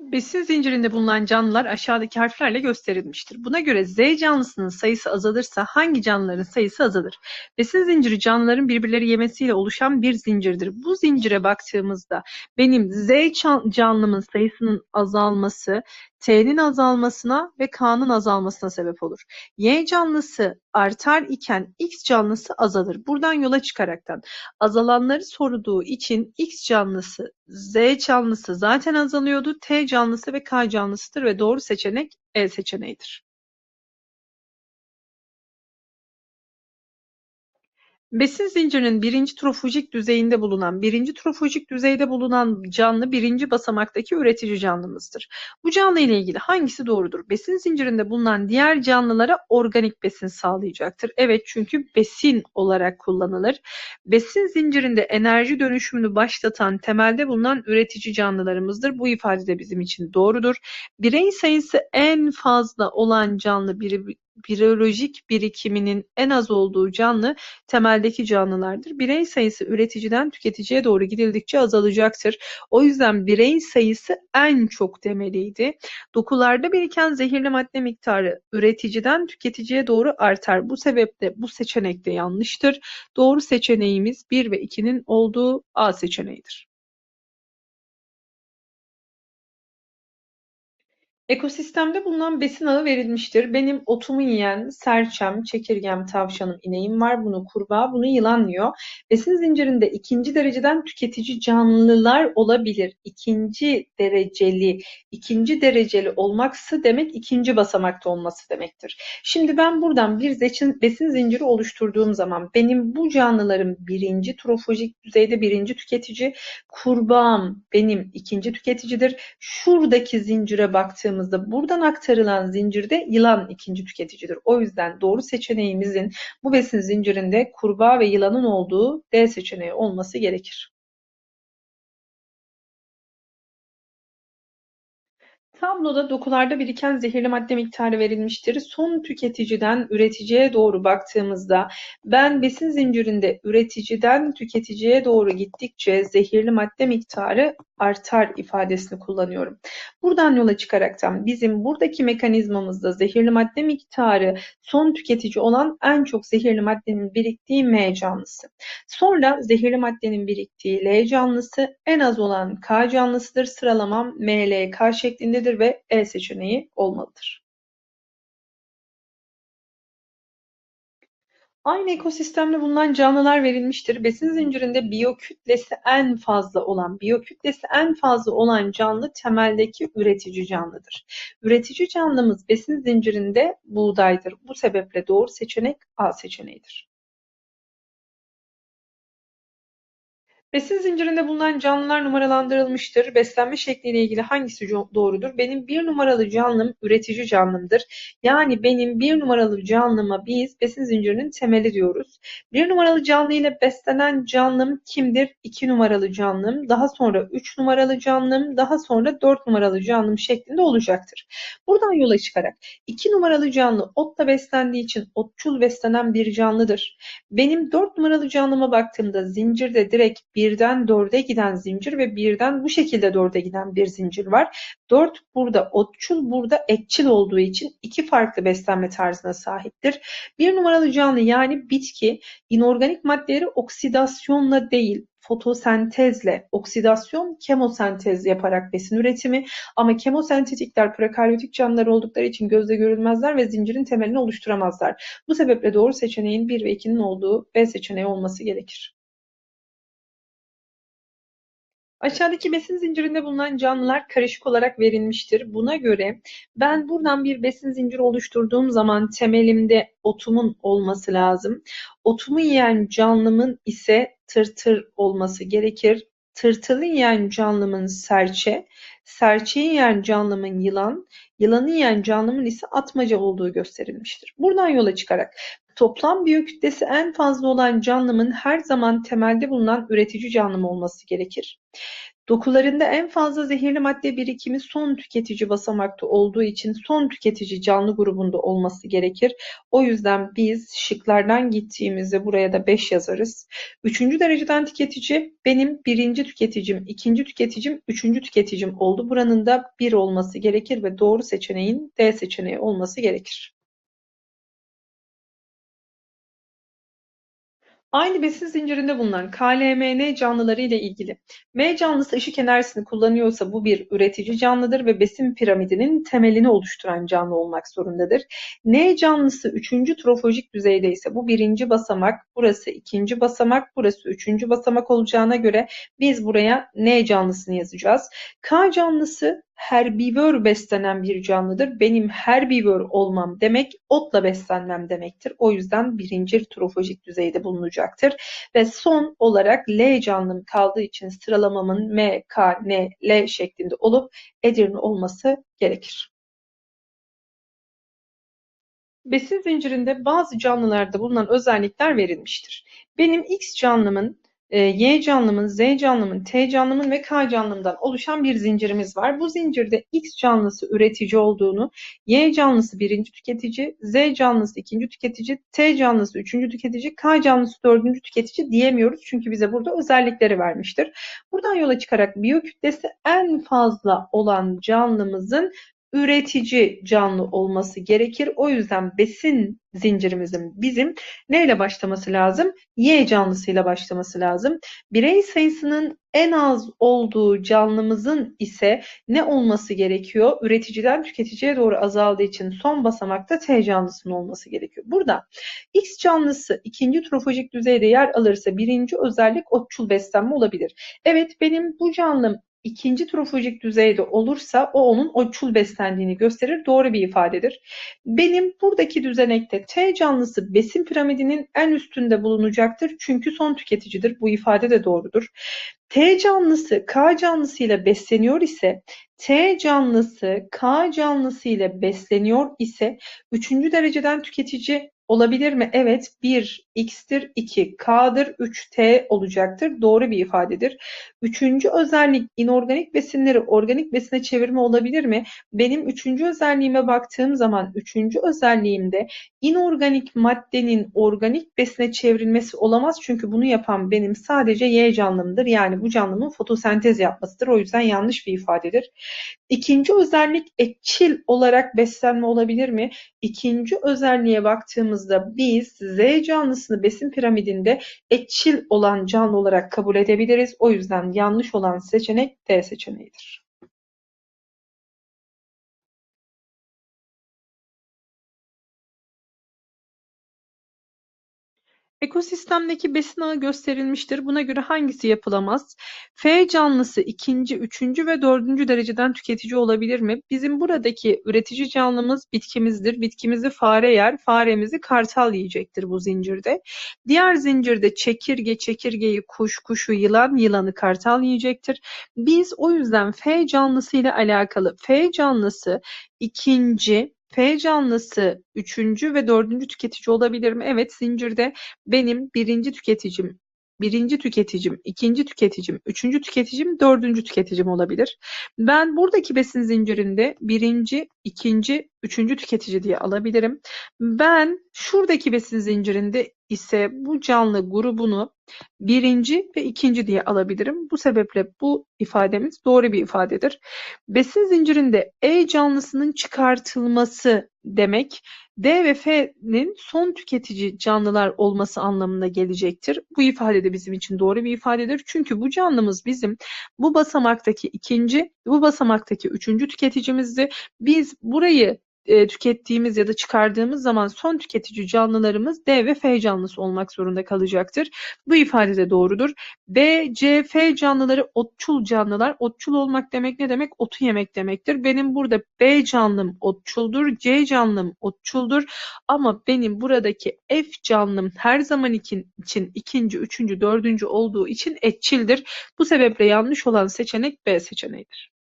Besin zincirinde bulunan canlılar aşağıdaki harflerle gösterilmiştir. Buna göre Z canlısının sayısı azalırsa hangi canlıların sayısı azalır? Besin zinciri canlıların birbirleri yemesiyle oluşan bir zincirdir. Bu zincire baktığımızda benim Z canlımın sayısının azalması T'nin azalmasına ve K'nın azalmasına sebep olur. Y canlısı artar iken X canlısı azalır. Buradan yola çıkaraktan azalanları sorduğu için X canlısı, Z canlısı zaten azalıyordu. T canlısı ve K canlısıdır ve doğru seçenek E seçeneğidir. Besin zincirinin birinci trofojik düzeyinde bulunan, birinci trofojik düzeyde bulunan canlı birinci basamaktaki üretici canlımızdır. Bu canlı ile ilgili hangisi doğrudur? Besin zincirinde bulunan diğer canlılara organik besin sağlayacaktır. Evet çünkü besin olarak kullanılır. Besin zincirinde enerji dönüşümünü başlatan temelde bulunan üretici canlılarımızdır. Bu ifade de bizim için doğrudur. Birey sayısı en fazla olan canlı biri biyolojik birikiminin en az olduğu canlı temeldeki canlılardır. Birey sayısı üreticiden tüketiciye doğru gidildikçe azalacaktır. O yüzden birey sayısı en çok demeliydi. Dokularda biriken zehirli madde miktarı üreticiden tüketiciye doğru artar. Bu sebeple bu seçenek de yanlıştır. Doğru seçeneğimiz 1 ve 2'nin olduğu A seçeneğidir. Ekosistemde bulunan besin ağı verilmiştir. Benim otumu yiyen serçem, çekirgem, tavşanım, ineğim var. Bunu kurbağa, bunu yılan yiyor. Besin zincirinde ikinci dereceden tüketici canlılar olabilir. İkinci dereceli, ikinci dereceli olmaksı demek ikinci basamakta olması demektir. Şimdi ben buradan bir besin zinciri oluşturduğum zaman benim bu canlılarım birinci trofojik düzeyde birinci tüketici, kurbağam benim ikinci tüketicidir. Şuradaki zincire baktığım baktığımızda buradan aktarılan zincirde yılan ikinci tüketicidir. O yüzden doğru seçeneğimizin bu besin zincirinde kurbağa ve yılanın olduğu D seçeneği olması gerekir. Tabloda dokularda biriken zehirli madde miktarı verilmiştir. Son tüketiciden üreticiye doğru baktığımızda ben besin zincirinde üreticiden tüketiciye doğru gittikçe zehirli madde miktarı artar ifadesini kullanıyorum. Buradan yola çıkaraktan bizim buradaki mekanizmamızda zehirli madde miktarı son tüketici olan en çok zehirli maddenin biriktiği M canlısı. Sonra zehirli maddenin biriktiği L canlısı en az olan K canlısıdır. Sıralamam M, L, Şeklindedir ve E seçeneği olmalıdır. Aynı ekosistemde bulunan canlılar verilmiştir. Besin zincirinde biyokütlesi en fazla olan, biyokütlesi en fazla olan canlı temeldeki üretici canlıdır. Üretici canlımız besin zincirinde buğdaydır. Bu sebeple doğru seçenek A seçeneğidir. Besin zincirinde bulunan canlılar numaralandırılmıştır. Beslenme şekliyle ilgili hangisi doğrudur? Benim bir numaralı canlım üretici canlımdır. Yani benim bir numaralı canlıma biz besin zincirinin temeli diyoruz. Bir numaralı canlı ile beslenen canlım kimdir? İki numaralı canlım, daha sonra üç numaralı canlım, daha sonra dört numaralı canlım şeklinde olacaktır. Buradan yola çıkarak iki numaralı canlı otla beslendiği için otçul beslenen bir canlıdır. Benim dört numaralı canlıma baktığımda zincirde direkt bir birden dörde giden zincir ve birden bu şekilde dörde giden bir zincir var. Dört burada otçul, burada etçil olduğu için iki farklı beslenme tarzına sahiptir. Bir numaralı canlı yani bitki inorganik maddeleri oksidasyonla değil fotosentezle, oksidasyon, kemosentez yaparak besin üretimi ama kemosentetikler prokaryotik canlılar oldukları için gözle görülmezler ve zincirin temelini oluşturamazlar. Bu sebeple doğru seçeneğin 1 ve 2'nin olduğu B seçeneği olması gerekir. Aşağıdaki besin zincirinde bulunan canlılar karışık olarak verilmiştir. Buna göre ben buradan bir besin zinciri oluşturduğum zaman temelimde otumun olması lazım. Otumu yiyen canlımın ise tırtır olması gerekir. Tırtılı yiyen canlımın serçe, serçeyi yiyen canlımın yılan, yılanı yiyen canlımın ise atmaca olduğu gösterilmiştir. Buradan yola çıkarak toplam biyokütlesi en fazla olan canlımın her zaman temelde bulunan üretici canlım olması gerekir. Dokularında en fazla zehirli madde birikimi son tüketici basamakta olduğu için son tüketici canlı grubunda olması gerekir. O yüzden biz şıklardan gittiğimizde buraya da 5 yazarız. Üçüncü dereceden tüketici benim birinci tüketicim, ikinci tüketicim, üçüncü tüketicim oldu. Buranın da 1 olması gerekir ve doğru seçeneğin D seçeneği olması gerekir. Aynı besin zincirinde bulunan KLMN canlıları ile ilgili. M canlısı ışık enerjisini kullanıyorsa bu bir üretici canlıdır ve besin piramidinin temelini oluşturan canlı olmak zorundadır. N canlısı üçüncü trofojik düzeyde ise bu birinci basamak, burası ikinci basamak, burası üçüncü basamak olacağına göre biz buraya N canlısını yazacağız. K canlısı herbivör beslenen bir canlıdır. Benim herbivör olmam demek otla beslenmem demektir. O yüzden birinci trofojik düzeyde bulunacaktır. Ve son olarak L canlım kaldığı için sıralamamın M, K, N, L şeklinde olup Edirne olması gerekir. Besin zincirinde bazı canlılarda bulunan özellikler verilmiştir. Benim X canlımın Y canlımın, Z canlımın, T canlımın ve K canlımdan oluşan bir zincirimiz var. Bu zincirde X canlısı üretici olduğunu, Y canlısı birinci tüketici, Z canlısı ikinci tüketici, T canlısı üçüncü tüketici, K canlısı dördüncü tüketici diyemiyoruz. Çünkü bize burada özellikleri vermiştir. Buradan yola çıkarak biyokütlesi en fazla olan canlımızın üretici canlı olması gerekir. O yüzden besin zincirimizin bizim neyle başlaması lazım? Y canlısıyla başlaması lazım. Birey sayısının en az olduğu canlımızın ise ne olması gerekiyor? Üreticiden tüketiciye doğru azaldığı için son basamakta T canlısının olması gerekiyor. Burada X canlısı ikinci trofojik düzeyde yer alırsa birinci özellik otçul beslenme olabilir. Evet benim bu canlım ikinci trofojik düzeyde olursa o onun otçul beslendiğini gösterir. Doğru bir ifadedir. Benim buradaki düzenekte T canlısı besin piramidinin en üstünde bulunacaktır. Çünkü son tüketicidir. Bu ifade de doğrudur. T canlısı K canlısı ile besleniyor ise T canlısı K canlısı ile besleniyor ise üçüncü dereceden tüketici Olabilir mi? Evet. 1 x'tir, 2 k'dır, 3 t olacaktır. Doğru bir ifadedir. Üçüncü özellik inorganik besinleri organik besine çevirme olabilir mi? Benim üçüncü özelliğime baktığım zaman üçüncü özelliğimde inorganik maddenin organik besine çevrilmesi olamaz. Çünkü bunu yapan benim sadece Y canlımdır. Yani bu canlımın fotosentez yapmasıdır. O yüzden yanlış bir ifadedir. İkinci özellik etçil olarak beslenme olabilir mi? İkinci özelliğe baktığımızda biz Z canlısını besin piramidinde etçil olan canlı olarak kabul edebiliriz. O yüzden yanlış olan seçenek D seçeneğidir. Ekosistemdeki besin ağı gösterilmiştir. Buna göre hangisi yapılamaz? F canlısı ikinci, üçüncü ve dördüncü dereceden tüketici olabilir mi? Bizim buradaki üretici canlımız bitkimizdir. Bitkimizi fare yer, faremizi kartal yiyecektir bu zincirde. Diğer zincirde çekirge, çekirgeyi kuş, kuşu yılan, yılanı kartal yiyecektir. Biz o yüzden F canlısı ile alakalı F canlısı ikinci, F canlısı üçüncü ve dördüncü tüketici olabilir mi? Evet zincirde benim birinci tüketicim, birinci tüketicim, ikinci tüketicim, üçüncü tüketicim, dördüncü tüketicim olabilir. Ben buradaki besin zincirinde birinci, ikinci, üçüncü tüketici diye alabilirim. Ben şuradaki besin zincirinde ise bu canlı grubunu birinci ve ikinci diye alabilirim. Bu sebeple bu ifademiz doğru bir ifadedir. Besin zincirinde E canlısının çıkartılması demek D ve F'nin son tüketici canlılar olması anlamına gelecektir. Bu ifade de bizim için doğru bir ifadedir. Çünkü bu canlımız bizim bu basamaktaki ikinci, bu basamaktaki üçüncü tüketicimizdi. Biz burayı e, tükettiğimiz ya da çıkardığımız zaman son tüketici canlılarımız D ve F canlısı olmak zorunda kalacaktır. Bu ifade de doğrudur. B, C, F canlıları otçul canlılar. Otçul olmak demek ne demek? Otu yemek demektir. Benim burada B canlım otçuldur, C canlım otçuldur. Ama benim buradaki F canlım her zaman için, için ikinci, üçüncü, dördüncü olduğu için etçildir. Bu sebeple yanlış olan seçenek B seçeneğidir.